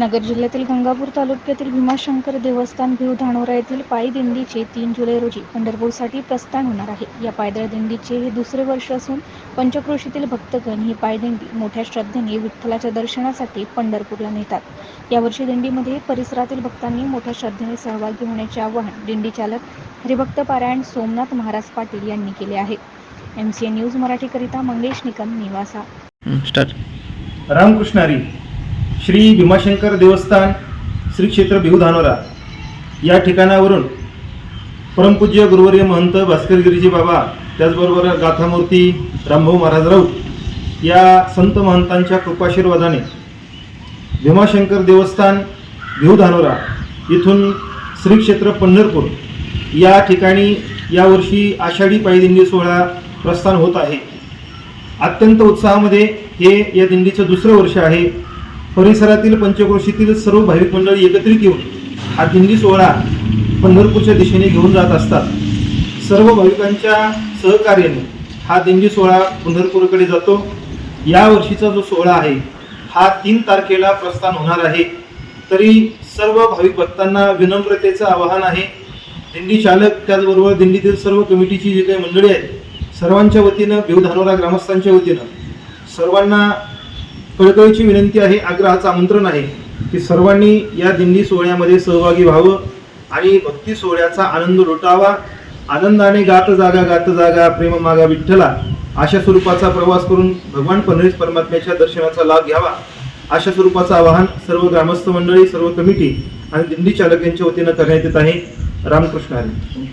नगर जिल्ह्यातील गंगापूर तालुक्यातील भीमाशंकर देवस्थान भिव धानोरा येथील पायी दिंडीचे तीन जुलै रोजी पंढरपूरसाठी प्रस्थान होणार आहे. या पायदळ दिंडीचे हे दुसरे वर्ष असून पंचक्रोशीतील भक्तगण ही पायदिंडी मोठ्या श्रद्धेने विठ्ठलाच्या दर्शनासाठी पंढरपूरला नेतात. यावर्षी दिंडीमध्ये परिसरातील भक्तांनी मोठ्या श्रद्धेने सहभागी होण्याचे आवाहन दिंडी चालक हरिभक्त पारायण सोमनाथ महाराज पाटील यांनी केले आहे. एम सी ए न्यूज मराठीकरिता मंगेश निकम निवासा. स्टार्ट. रामकृष्णारी श्री भीमाशंकर देवस्थान श्री क्षेत्र भिवधानोरा या ठिकाणावरून परमपूज्य गुरुवर्य महंत भास्करगिरीजी बाबा त्याचबरोबर गाथामूर्ती रामभाऊ महाराज राऊत या संत महंतांच्या कृपाशीर्वादाने भीमाशंकर देवस्थान भिवधानोरा इथून श्री क्षेत्र पंढरपूर या ठिकाणी यावर्षी आषाढी पायदिंडी सोहळा प्रस्थान होत आहे. अत्यंत उत्साहामध्ये हे या दिंडीचं दुसरं वर्ष आहे. परिसरातील पंचक्रोशीतील सर्व भाविक मंडळी एकत्रित येऊन हा दिंडी सोहळा पंढरपूरच्या दिशेने घेऊन जात असतात. सर्व भाविकांच्या सहकार्याने हा दिंडी सोहळा पंढरपूरकडे जातो. या वर्षीचा जो सोहळा आहे हा तीन तारखेला प्रस्थान होणार आहे. तरी सर्व भाविक भक्तांना विनम्रतेचं आवाहन आहे. दिंडी चालक त्याचबरोबर दिंडीतील सर्व कमिटीची जी काही मंडळी आहेत सर्वांच्या वतीनं भिवधानोरा ग्रामस्थांच्या वतीनं सर्वांना कळकळीची विनंती आहे आग्रहाचं आमंत्रण आहे की सर्वांनी या दिंडी सोहळ्यामध्ये सहभागी व्हावं आणि भक्ती सोहळ्याचा आनंद लुटावा. आनंदाने गात जागा गात जागा प्रेम मागा विठ्ठला अशा स्वरूपाचा प्रवास करून भगवान पंढरीस परमात्म्याच्या दर्शनाचा लाभ घ्यावा. अशा स्वरूपाचं आवाहन सर्व ग्रामस्थ मंडळी सर्व कमिटी आणि दिंडी चालक यांच्या वतीनं करण्यात येत आहे. रामकृष्ण हरी.